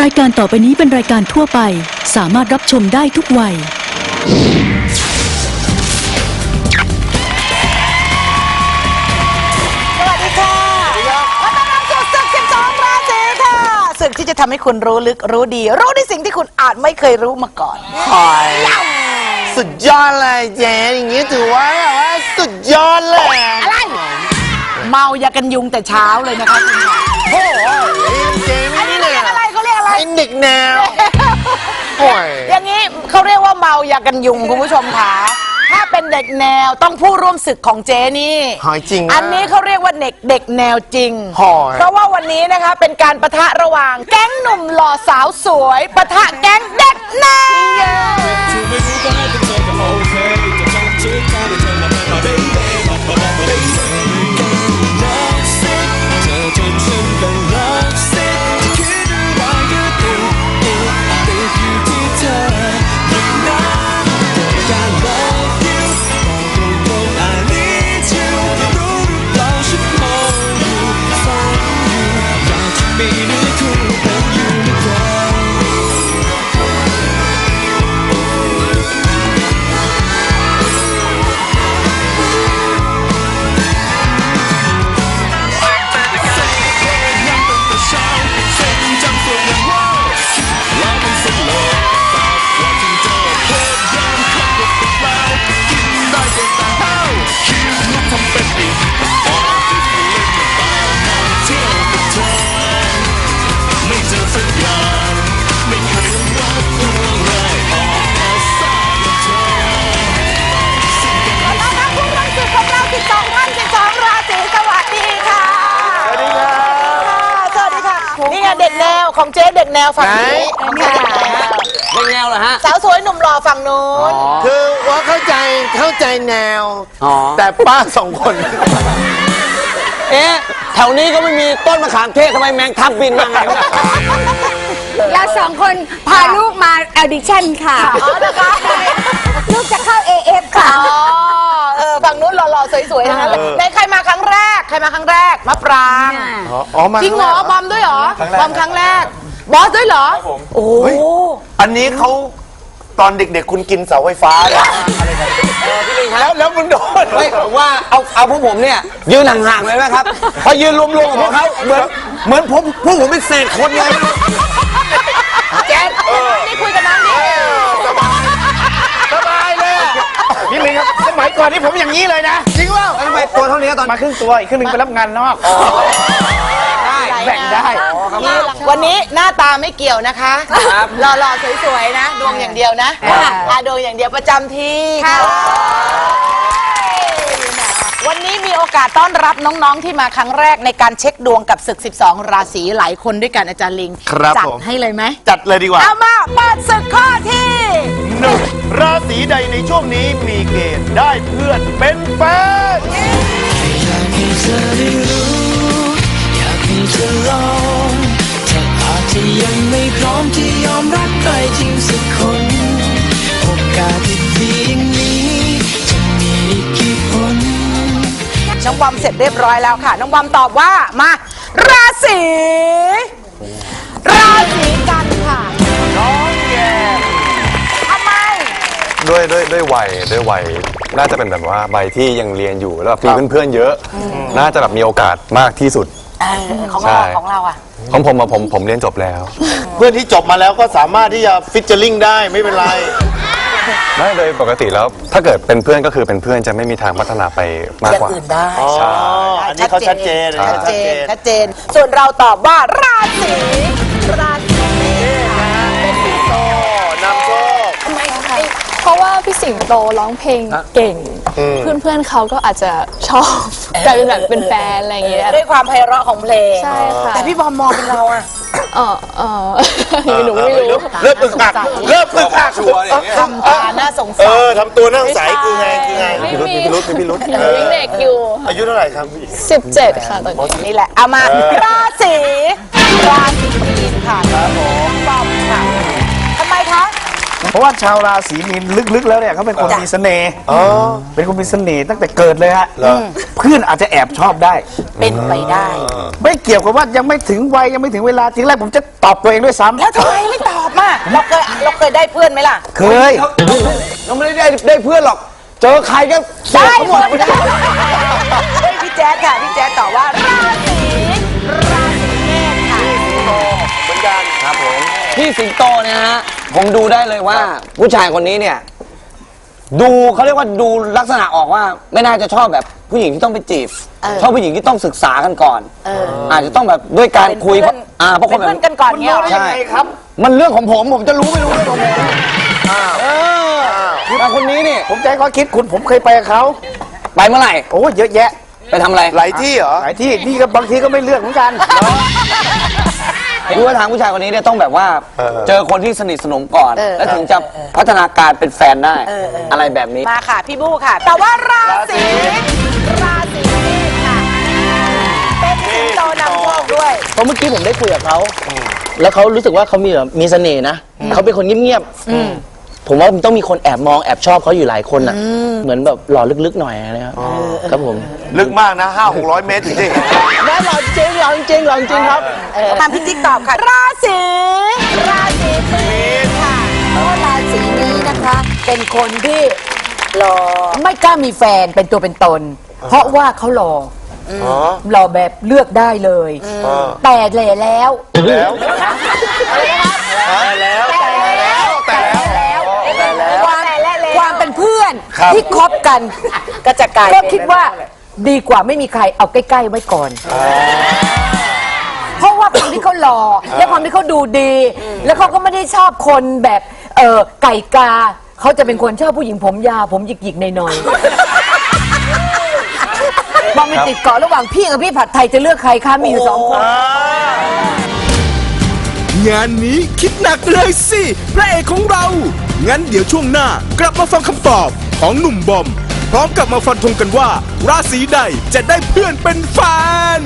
รายการต่อไปนี้เป็นรายการทั่วไป สามารถรับชมได้ทุกวัย สวัสดีค่ะขอต้อนรับสู่ศึก 12 ราศีค่ะศึกที่จะทำให้คุณรู้ลึกรู้ดี รู้ในสิ่งที่คุณอาจไม่เคยรู้มาก่อน หอยสุดยอดเลยเจ๊อย่างนี้ถือว่าแบบว่าสุดยอดเลยอะไร เมายากันยุงแต่เช้าเลยนะคะคุณค่ะโอ้โหเจ๊อันนี้เขาเนี่เรียยกอะไรเขาเรียก อะไรไอ้เด็กแนวโอ้ย อย่างนี้เขาเรียกว่าเมายากันยุงคุณผู้ชมค่ะ ถ้าเป็นเด็กแนวต้องผู้ร่วมศึกของเจนี่หอยจริงะอันนี้เขาเรียกว่าเด็กเด็กแนวจริง หอย เพราะว่าวันนี้นะคะเป็นการประทะระหว่างแก๊งหนุ่มหล่อสาวสวยประทะแก๊งเด็กแนวต้ ของเจ๊เด็กแนวฝั่งนี้ของเจ๊เด็กแนวเป็นแนวเหรอฮะ สาวสวยหนุ่มหล่อฝั่งนู้นคือว่าเข้าใจเข้าใจแนว อ๋อ แต่ป้าสองคน เอ๊ะ แถวนี้ก็ไม่มีต้นมะขามเทศทำไมแมงทับบินมาไงเนี่ยเราสองคนพาลูกมาออดิชั่นค่ะ อ๋อนะคะลูกจะเข้า AF ค่ะ อ๋อ เออ ฝั่งนู้นหล่อๆ สวยๆทั้งนั้นเลยในใครมาครั้งแรกใค รมาครั้งแรกมะปรางอ๋ออ๋อมาจริงเหรอบอมด้วยเหรอบอมครั้งแรก บอสด้วยเหรอโอ้โหอันนี้เขาตอนเด็กๆ คุณกินเสาไฟฟ้าเหรอแล้วแล้วมึงโดนไม่ผมว่าเอาเอาพวกผมเนี่ยยืนห่างๆเลยนะครับ พอยืนรวมๆกับพวกเขาเหมือนเหมือนผมพวกผมเป็นเศษคนเลย ก่อนนี่ผมอย่างนี้เลยนะ จริงเปล่าทำไมตัวเท่านี้ตอนมาครึ่งตัวอีกครึ่งหนึงไปรับงานนอกแบ่งได้ วันนี้หน้าตาไม่เกี่ยวนะคะครับหล่อๆสวยๆนะ ดวงอย่างเดียวนะอะดวงอย่างเดียวประจำที่ค่ะ วันนี้มีโอกาสต้อนรับน้องๆ ที่มาครั้งแรกในการเช็คดวงกับศึก 12 ราศีหลายคนด้วยกันอาจารย์ลิงครับจัดผม ให้เลยไหมจัดเลยดีกว่าเอามาเปิดศึกข้อที่ หนึ่งราศีใดในช่วงนี้มีเกณฑ์ได้เพื่อนเป็นแฟน น้องบอมเสร็จเรียบร้อยแล้วค่ะ น้องบอมตอบว่ามา ราศีราศีกันค่ะน้องแย่ทำไม ด้วยด้วยด้วยวัยด้วยวัยน่าจะเป็นแบบว่าวัยที่ยังเรียนอยู่แล้วแบบมีเพื่อนๆเยอะ น่าจะแบบมีโอกาสมากที่สุดเออของใช่เราของเราอะ ของผมอะผมผมเรียนจบแล้ว เพื่อนที่จบมาแล้วก็สามารถที่จะฟิชเจอริงได้ไม่เป็นไร ไม่โดยปกติแล้วถ้าเกิดเป็นเพื่อนก็คือเป็นเพื่อนจะไม่มีทางพัฒนาไปมากอย่างกว่า อื่นได้อ๋ออันนี้เขาชัดเจนอันนี้ชัดเขาเจชัดเจน นชัดเจน ส่วนเราตอบว่าราศีราศีเมษค่ะเป็นสิงโตนำโชค ทำไมคะ เพราะว่าพี่สิงโตร้องเพลงเก่ง เพื่อนๆเขาก็อาจจะชอบ กลายเป็นแบบเป็นแฟนอะไรอย่างเงี้ย ด้วยความไพเราะของเพลงใช่ค่ะ แต่พี่บอมมองเป็นเราอะ เออเออหนูไม่รู้ เริ่มอึกอักเริ่มอึกอักทำตาน่าสงเอสารอทำตัวน่าสงสัยคือไงคือไงไม่มี พิรุธมีพิรุธมีพิรุธหนูยังเด็กอยู่ อายุเท่าไหร่ครับผู้หญิง 17 ค่ะตอนนี้ นี่แหละเอามาราศีราศีมีนค่ะ ครับผม ว่าชาวราศีมีนลึกๆแล้วเนี่ยเขาเป็นคนมีเสน่ห์เป็นคนมีเสน่ห์ตั้งแต่เกิดเลยฮะเพื่อนอาจจะแอบชอบได้ เป็นไปได้ ไม่เกี่ยวกับว่ายังไม่ถึงวัยยังไม่ถึงเวลาทีแรกผมจะตอบตัวเองด้วยซ้ำแล้วทำไมไม่ตอบมาเราเคยเราเคยได้เพื่อนไหมล่ะ เคยเราไม่ได้ได้ได้เพื่อนหรอก เจอใครก็เสียได้ทั้งหหมมดดเฮ้ยพี่แจ๊ดค่ะพี่แจ๊ดตอบว่าราศีรา พี่สิงโตเนี่ยฮะ ผมดูได้เลยว่า ผู้ชายคนนี้เนี่ย ดูเขาเรียกว่าดูลักษณะออกว่าไม่น่าจะชอบแบบผู้หญิงที่ต้องไปจีบ ชอบผู้หญิงที่ต้องศึกษากันก่อนอาจจะต้องแบบด้วยการเป็นคุยเพื่อนอ่าเพราะคเป็นนแบเพื่อบนกันก่อนเงี้ยเหรอ ใช่ครับ มันเรื่องของผมผมจะรู้ไม่รู้เรื่องของผมเออแต่คนนี้นี่ผมใจก็คิดคุณผมเคยไปกับเขาไปเมื่อไหร่ โอ้เยอะแยะ ไปทำอะไร หลายที่เหรอ หลายที่นี่ก็บางทีก็ไม่เลือกเหมือนกัน ดูว่าทางผู้ชายคนนี้เนี่ยต้องแบบว่าเออ เจอคนที่สนิทสนมก่อนแล้วถึงจะพัฒนาการเป็นแฟนได้อะไรแบบนี้ มาค่ะ พี่บู้ค่ะ แต่ว่าราศีราศีเมษค่ะ เป็นสิงโตนำโชคด้วย เพราะเมื่อกี้ผมได้คุยกับเขา แล้วเขารู้สึกว่าเขามีแบบมีเสน่ห์นะ เขาเป็นคนเงียบๆ ผมว่ามันต้องมีคนแอบมองแอบชอบเขาอยู่หลายคนอะ เหมือนแบบหล่อลึกๆหน่อยนะครับครับผม ลึกมากนะห้าหกร้อยเมตรถึงจะเห็นแม่หล่อจริงหล่อจริงหล่อจริงครับตามพี่จิ๊กตอบค่ะ ราศีราศีมีนค่ะเพราะราศีนี้นะคะ เป็นคนที่หล่อไม่กล้ามีแฟนเป็นตัวเป็นตน เพราะว่าเขาหล่ออหล่อแบบเลือกได้เลย แต่แหล่แล้ว แล้วแต่ ครับ ที่คบกัน ก็จะกลายก็เป็น คิดว่าดีกว่าไม่มีใครเอาใกล้ ๆ ไว้ก่อน เพราะว่าคนที่เขาหล่อและความที่เขาดูดี แล้วเขาก็ไม่ได้ชอบคนแบบเออไก่กาเขาจะเป็นคนชอบผู้หญิงผมยาวผมหยิกๆหน่อยๆมองมันติดเกาะระหว่างพี่กับพี่ผัดไทยจะเลือกใครคะมีอยู่สองคน งานนี้คิดหนักเลยสิพระเอกของเรา งั้นเดี๋ยวช่วงหน้ากลับมาฟังคำตอบของหนุ่มบอม พร้อมกับมาฟันธงกันว่า ราศีใดจะได้เพื่อนเป็นแฟน